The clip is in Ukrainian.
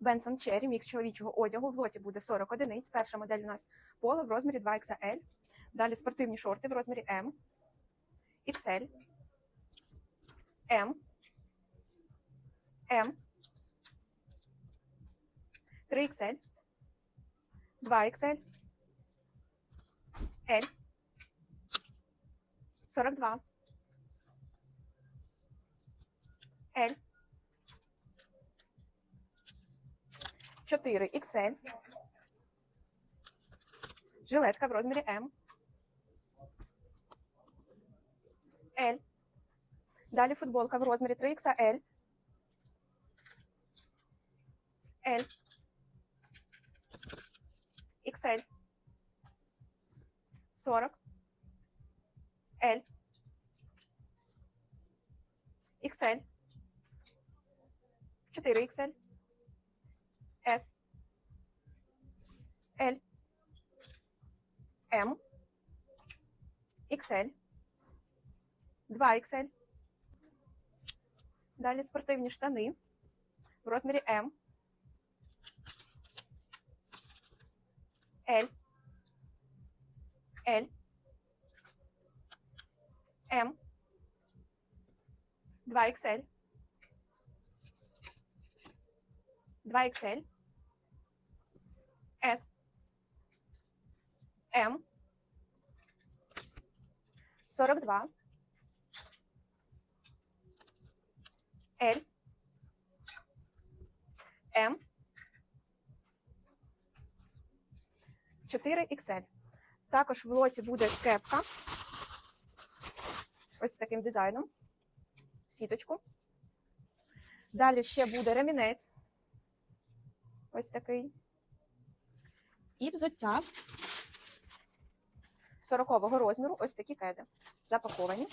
Бенсон Черрі, мікс чоловічого одягу. В лоті буде 40 одиниць. Перша модель у нас поло в розмірі 2XL. Далі спортивні шорти в розмірі M, XL, M, M, 3XL, 2XL, L, 42, L, 4 XL, жилетка в розмірі М, L, далі футболка в розмірі 3XL, L, XL, 40, L, XL, 4XL, S, L, M, XL, 2XL. Далі спортивні штани в розмірі М, L, L, M, 2XL, 2XL, S, М, 42, L, М, 4XL. Також в лоті буде кепка. Ось з таким дизайном. В сіточку. Далі ще буде ремінець. Ось такий. І взуття 40-го розміру. Ось такі кеди. Запаковані.